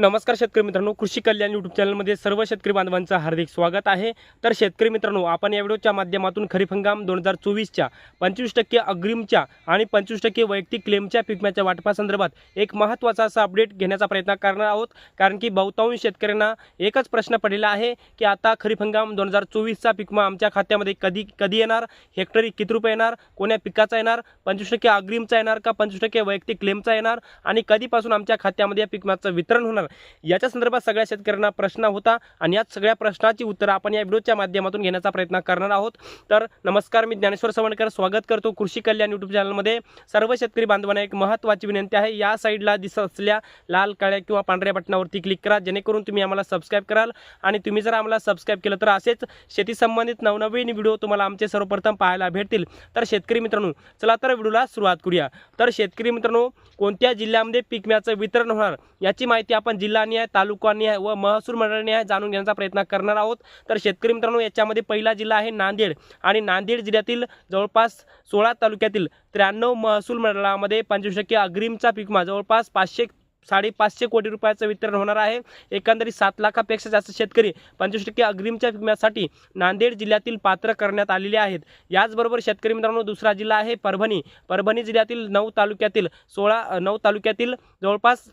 नमस्कार शेतकरी मित्रांनो कृषी कल्याण यूट्यूब चॅनलमध्ये सर्व शेतकरी बांधवांचं हार्दिक स्वागत आहे. तर शेतकरी मित्रांनो आपण या व्हिडिओच्या माध्यमातून खरीप हंगाम दोन हजार चोवीसच्या पंचवीस टक्के अग्रिमच्या आणि पंचवीस टक्के वैयक्तिक क्लेमच्या पिकम्याच्या वाटपासंदर्भात एक महत्त्वाचा असा अपडेट घेण्याचा प्रयत्न करणार आहोत. कारण की बहुतांश शेतकऱ्यांना एकच प्रश्न पडलेला आहे की आता खरीप हंगाम दोन हजार चोवीसचा पिकमा आमच्या खात्यामध्ये कधी कधी येणार? हेक्टरी किती रुपये येणार? कोण्या पिकाचा येणार? पंचवीस टक्के अग्रिमचा येणार का? पंचवीस टक्के वैयक्तिक क्लेमचा येणार? आणि कधीपासून आमच्या खात्यामध्ये या पिकमाचं वितरण होणार? याच्या संदर्भात सगळ्या शेतकऱ्यांना प्रश्न होता आणि याच सगळ्या प्रश्नाची उत्तरं आपण या व्हिडिओच्या माध्यमातून घेण्याचा प्रयत्न करणार आहोत. तर नमस्कार मी ज्ञानेश्वर सवणकर. स्वागत करतो कृषी कल्याण यूट्यूब चॅनलमध्ये सर्व शेतकरी बांधवांना एक महत्त्वाची विनंती आहे. या साईडला दिसत असलेल्या लाल काळ्या किंवा पांढऱ्या बटनावरती क्लिक करा जेणेकरून तुम्ही आम्हाला सबस्क्राईब कराल. आणि तुम्ही जर आम्हाला सबस्क्राईब केलं तर असेच शेती संबंधित नवनवीन व्हिडिओ तुम्हाला आमचे सर्वप्रथम पाहायला भेटतील. तर शेतकरी मित्रांनो चला तर व्हिडिओला सुरुवात करूया. तर शेतकरी मित्रांनो कोणत्या जिल्ह्यामध्ये पीक विम्याचं वितरण होणार याची माहिती आपण जिल्हानिहाय तालुकानिहाय व महसूल मंडळनिहाय जाणून घेण्याचा प्रयत्न करणार आहोत. तर शेतकरी मित्रांनो याच्यामध्ये पहिला जिल्हा आहे नांदेड आणि नांदेड जिल्ह्यातील जवळपास सोळा तालुक्यातील त्र्याण्णव महसूल मंडळामध्ये पंचवीस टक्के अग्रिमचा पिकमा जवळपास पाचशे साडेपाचशे कोटी रुपयाचं वितरण होणार आहे. एकंदरीत सात लाखापेक्षा जास्त शेतकरी पंचवीस टक्के अग्रिमच्या विम्यासाठी नांदेड जिल्ह्यातील पात्र करण्यात आलेले आहेत. याचबरोबर शेतकरी मित्रांनो दुसरा जिल्हा आहे परभणी. परभणी जिल्ह्यातील नऊ तालुक्यातील सोळा नऊ तालुक्यातील जवळपास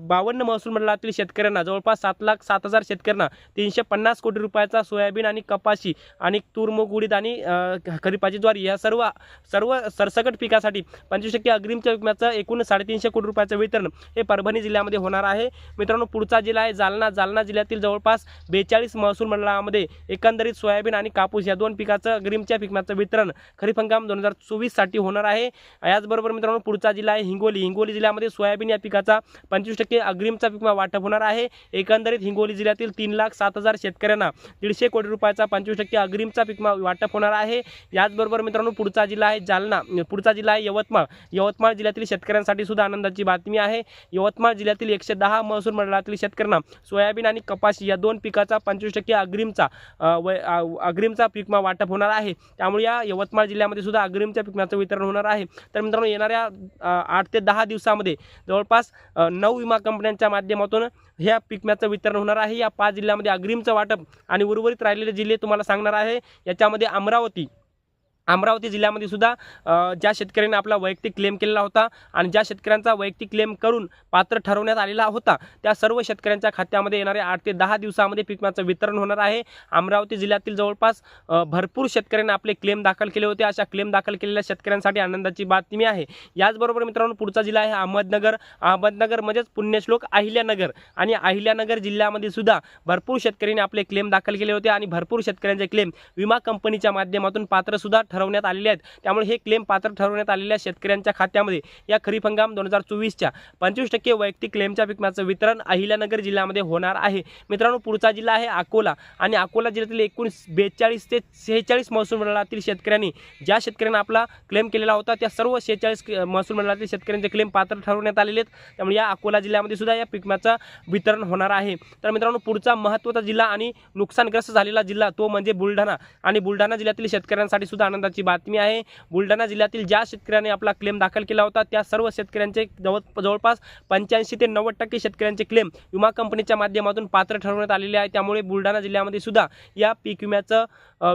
बावन्न महसूल मंडळातील शेतकऱ्यांना जवळपास सात लाख सात हजार शेतकऱ्यांना तीनशे पन्नास कोटी रुपयाचा सोयाबीन आणि कपाशी आणि तूरमूग उडीद आणि खरीपाची ज्वारी या सर्व सर्व सरसकट पिकासाठी पंचवीस टक्के अग्रिमच्या विम्याचं एकूण साडेतीनशे कोटी रुपयाचं वितरण हे परभणी जिल्ह्यामध्ये होणार आहे. मित्रांनो पुढचा जिल्हा आहे जालना. जालना जिल्ह्यातील जवळपास बेचाळीस महसूल मंडळामध्ये एकंदरीत सोयाबीन आणि कापूस या दोन पिकाचं अग्रिमच्या पिकाचं वितरण खरीप हंगाम दोन हजार चोवीससाठी होणार आहे. याचबरोबर मित्रांनो पुढचा जिल्हा आहे हिंगोली. हिंगोली जिल्ह्यामध्ये सोयाबीन या पिकाचा पंचवीस टक्के अग्रिमचा पिकमा वाटप होणार आहे. एकंदरीत हिंगोली जिल्ह्यातील तीन लाख सात हजार शेतकऱ्यांना दीडशे कोटी रुपयाचा पंचवीस टक्के अग्रिमचा पिकमा वाटप होणार आहे. याचबरोबर मित्रांनो पुढचा जिल्हा आहे जालना. पुढचा जिल्हा आहे यवतमाळ. यवतमाळ जिल्ह्यातील शेतकऱ्यांसाठी सुद्धा आनंदाची बातमी आहे. यवतमाळ यवतमाळ जिल्ह्यातील एकशे दहा महसूल मंडळातील शेतकऱ्यांना सोयाबीन आणि कपाशी या दोन पिकाचा पंचवीस टक्के अग्रिमचा अ, अग्रिमचा पिकमा वाटप होणार आहे. त्यामुळे या यवतमाळ जिल्ह्यामध्ये सुद्धा अग्रिमच्या पिकमाचं वितरण होणार आहे. तर मित्रांनो येणाऱ्या आठ ते दहा दिवसामध्ये जवळपास नऊ विमा कंपन्यांच्या माध्यमातून ह्या पिकम्याचं वितरण होणार आहे. या पाच जिल्ह्यामध्ये अग्रिमचं वाटप आणि उर्वरित राहिलेले जिल्हे तुम्हाला सांगणार आहे. याच्यामध्ये अमरावती अमरावती जिल्ह्यामध्ये सुद्धा ज्या शेतकऱ्यांनी आपला वैयक्तिक क्लेम केलेला होता आणि ज्या शेतकऱ्यांचा वैयक्तिक क्लेम करून पात्र ठरवण्यात आलेला होता त्या सर्व शेतकऱ्यांच्या खात्यामध्ये येणाऱ्या आठ ते दहा दिवसामध्ये पिकमाचं वितरण होणार आहे. अमरावती जिल्ह्यातील जवळपास भरपूर शेतकऱ्यांनी आपले क्लेम दाखल केले होते. अशा क्लेम दाखल केलेल्या शेतकऱ्यांसाठी आनंदाची बातमी आहे. याचबरोबर मित्रांनो पुढचा जिल्हा आहे अहमदनगर. अहमदनगर म्हणजेच पुण्यश्लोक अहिल्यानगर आणि अहिल्यानगर जिल्ह्यामध्ये सुद्धा भरपूर शेतकऱ्यांनी आपले क्लेम दाखल केले होते आणि भरपूर शेतकऱ्यांचे क्लेम विमा कंपनीच्या माध्यमातून पात्रसुद्धा ठरवण्यात आलेले आहेत. त्यामुळे हे क्लेम पात्र ठरवण्यात आलेल्या शेतकऱ्यांच्या खात्यामध्ये. या खरीप हंगाम दोन हजार चोवीसच्या पंचवीस टक्के वैयक्तिक क्लेमच्या पिकमाचं वितरण अहिल्यानगर जिल्ह्यामध्ये होणार आहे. मित्रांनो पुढचा जिल्हा आहे अकोला आणि अकोला जिल्ह्यातील एकूण बेचाळीस ते सेहेचाळीस महसूल मंडळातील शेतकऱ्यांनी ज्या शेतकऱ्यांना आपला क्लेम केलेला होता त्या सर्व शेहेचाळीस महसूल मंडळातील शेतकऱ्यांचे क्लेम पात्र ठरवण्यात आलेले आहेत. त्यामुळे या अकोला जिल्ह्यामध्ये सुद्धा या पिकम्याचं वितरण होणार आहे. तर मित्रांनो पुढचा महत्त्वाचा जिल्हा आणि नुकसानग्रस्त झालेला जिल्हा तो म्हणजे बुलढाणा आणि बुलढाणा जिल्ह्यातील शेतकऱ्यांसाठी सुद्धा आनंद महत्त्वाची बातमी आहे. बुलढाणा जिल्ह्यातील ज्या शेतकऱ्यांनी आपला क्लेम दाखल केला होता त्या सर्व शेतकऱ्यांचे जवळ जवळपास पंच्याऐंशी ते नव्वद टक्के शेतकऱ्यांचे क्लेम विमा कंपनीच्या माध्यमातून पात्र ठरवण्यात आलेले आहे. त्यामुळे बुलढाणा जिल्ह्यामध्ये सुद्धा या पीक विम्याचं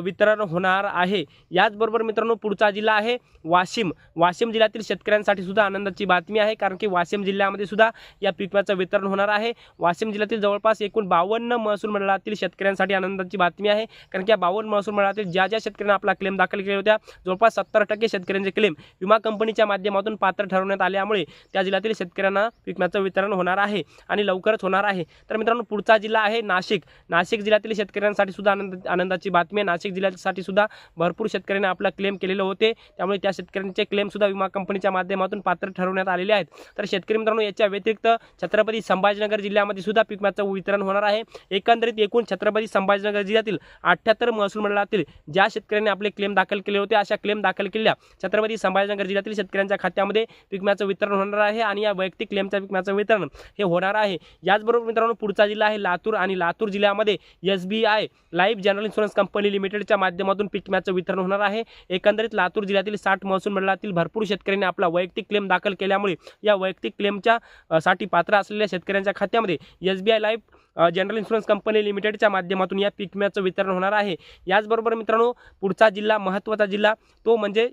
वितरण होणार आहे. याचबरोबर मित्रांनो पुढचा जिल्हा आहे वाशिम. वाशिम जिल्ह्यातील शेतकऱ्यांसाठी सुद्धा आनंदाची बातमी आहे कारण की वाशिम जिल्ह्यामध्ये सुद्धा या पीक विम्याचं वितरण होणार आहे. वाशिम जिल्ह्यातील जवळपास एकूण बावन्न महसूल मंडळातील शेतकऱ्यांसाठी आनंदाची बातमी आहे कारण की या बावन्न महसूल मंडळातील ज्या ज्या शेतकऱ्यांना आपला क्लेम दाखल केले होत्या. जवळपास सत्तर टक्के शेतकऱ्यांचे क्लेम विमा कंपनीच्या माध्यमातून पात्र ठरवण्यात आल्यामुळे त्या जिल्ह्यातील शेतकऱ्यांना विम्याचं वितरण होणार आहे आणि लवकरच होणार आहे. तर मित्रांनो पुढचा जिल्हा आहे नाशिक. नाशिक जिल्ह्यातील शेतकऱ्यांसाठी सुद्धा आनंद आनंदाची बातमी आहे. नाशिक जिल्ह्यासाठी सुद्धा भरपूर शेतकऱ्यांनी आपला क्लेम केलेले होते. त्यामुळे त्या शेतकऱ्यांचे क्लेम सुद्धा विमा कंपनीच्या माध्यमातून पात्र ठरवण्यात आलेले आहेत. तर शेतकरी मित्रांनो याच्या व्यतिरिक्त छत्रपती संभाजीनगर जिल्ह्यामध्ये सुद्धा पिकम्याचं वितरण होणार आहे. एकंदरीत एकूण छत्रपती संभाजीनगर जिल्ह्यातील अठ्ठ्याहत्तर महसूल मंडळातील ज्या शेतकऱ्यांनी आपले क्लेम दाखल केले केले होते अशा क्लेम दाखल केलेल्या छत्रपती संभाजीनगर जिल्ह्यातील शेतकऱ्यांच्या खात्यामध्ये पिकम्याचं विम्याचं वितरण होणार आहे आणि या वैयक्तिक क्लेमच्या पिकम्याचं विम्याचं वितरण हे होणार आहे. याचबरोबर मित्रांनो पुढचा जिल्हा आहे लातूर आणि लातूर जिल्ह्यामध्ये S B I life general insurance company लिमिटेडच्या माध्यमातून पिकम्याचं विम्याचं वितरण होणार आहे. एकंदरीत लातूर जिल्ह्यातील साठ महसूल मंडळातील भरपूर शेतकऱ्यांनी आपला वैयक्तिक क्लेम दाखल केल्यामुळे या वैयक्तिक क्लेमच्या साठी पात्र असलेल्या शेतकऱ्यांच्या खात्यामध्ये S B I life general insurance company लिमिटेडच्या माध्यमातून या पीक विम्याचं वितरण होणार आहे. याचबरोबर मित्रांनो पुढचा जिल्हा महत्त्वाचा जिल्हा तो म्हणजे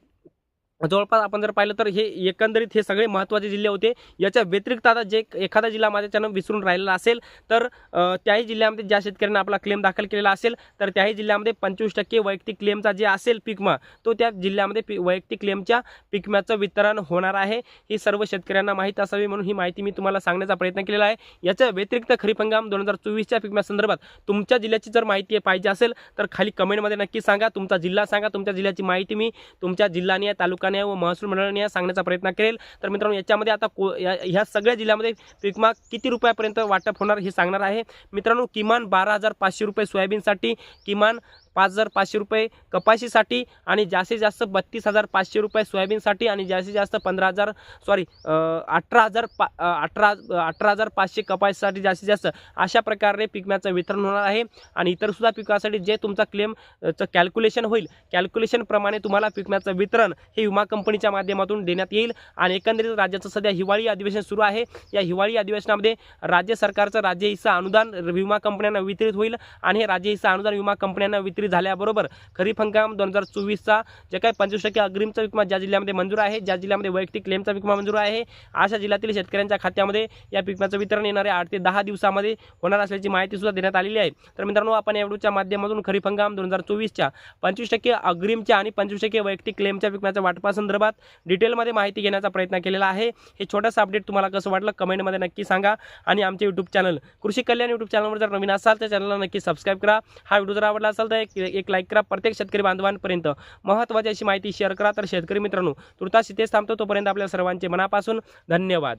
जवळपास आपण जर पाहिलं तर हे एकंदरीत हे सगळे महत्त्वाचे जिल्हे होते. याच्या व्यतिरिक्त आता जे एखादा जिल्हा माझ्याच्यानं विसरून राहिलेला असेल तर त्याही जिल्ह्यामध्ये ज्या शेतकऱ्यांना आपला क्लेम दाखल केलेला असेल तर त्याही जिल्ह्यामध्ये पंचवीस टक्के वैयक्तिक क्लेमचा जे असेल पिकमा तो त्या जिल्ह्यामध्ये पी वैयक्तिक क्लेमच्या पिकम्याचं वितरण होणार आहे. ही सर्व शेतकऱ्यांना माहीत असावी म्हणून ही माहिती मी तुम्हाला सांगण्याचा प्रयत्न केलेला आहे. याच्या व्यतिरिक्त खरीप हंगाम दोन हजार चोवीसच्या पिकम्यासंदर्भात तुमच्या जिल्ह्याची जर माहिती पाहिजे असेल तर खाली कमेंटमध्ये नक्की सांगा. तुमचा जिल्हा सांगा. तुमच्या जिल्ह्याची माहिती मी तुमच्या जिल्ह्याने या विभागाने व महसूल मंडळाने सांगण्याचा प्रयत्न करेल. तर मित्रांनो याच्यामध्ये आता को या ह्या सगळ्या जिल्ह्यामध्ये पीकमा किती रुपयापर्यंत वाटप होणार हे सांगणार आहे. मित्रांनो किमान बारा हजार पाचशे रुपये सोयाबीनसाठी किमान पाच हजार पाचशे रुपये कपाशीसाठी आणि जास्तीत जास्त बत्तीस हजार पाचशे रुपये सोयाबीनसाठी आणि जास्तीत जास्त पंधरा हजार सॉरी अठरा हजार पा अठरा अठरा हजार पाचशे कपाशीसाठी जास्तीत जास्त अशा प्रकारे पिकम्याचं वितरण होणार आहे. आणि इतरसुद्धा पिकासाठी जे तुमचा क्लेमचं कॅल्क्युलेशन होईल कॅल्क्युलेशनप्रमाणे तुम्हाला पिकम्याचं वितरण हे विमा कंपनीच्या माध्यमातून देण्यात येईल. आणि एकंदरीत राज्याचं सध्या हिवाळी अधिवेशन सुरू आहे. या हिवाळी अधिवेशनामध्ये राज्य सरकारचं राज्य हिस्सा अनुदान विमा कंपन्यांना वितरित होईल. आणि हे राज्य हिस्सा अनुदान विमा कंपन्यांना वितरित विक्री झाल्याबरोबर खरीप हंगाम दोन हजार चोवीसचा जे काही पंचवीस टक्के अग्रिमचा विकमा ज्या जिल्ह्यामध्ये मंजूर आहे ज्या जिल्ह्यामध्ये वैयक्तिक क्लेमचा विकमा मंजूर आहे अशा जिल्ह्यातील शेतकऱ्यांच्या खात्यामध्ये या पिकमाचं वितरण येणाऱ्या आठ ते दहा दिवसामध्ये होणार असल्याची माहिती सुद्धा देण्यात आलेली आहे. तर मित्रांनो आपण या व्हिडिओच्या माध्यमातून खरीप हंगाम दोन हजार चोवीसच्या पंचवीस टक्के अग्रिमच्या आणि पंचवीस टक्के वैयक्तिक क्लेमच्या पिकम्याच्या वाटपासंदर्भात डिटेलमध्ये माहिती घेण्याचा प्रयत्न केलेला आहे. हे छोटंसं अपडेट तुम्हाला कसं वाटलं कमेंटमध्ये नक्की सांगा. आणि आमचे यूट्यूब चॅनल कृषी कल्याण यूट्यूब चॅनलवर जर नवीन असाल तर चॅनलला नक्की सबस्क्राईब करा. हा व्हिडिओ जर आवडला असेल तर एक एक लाईक करा प्रत्येक शेतकरी बांधवांपर्यंत. महत्त्वाची अशी माहिती शेअर करा. तर शेतकरी मित्रांनो तुर्तास इथेच थांबतो. तोपर्यंत आपल्या सर्वांचे मनापासून धन्यवाद.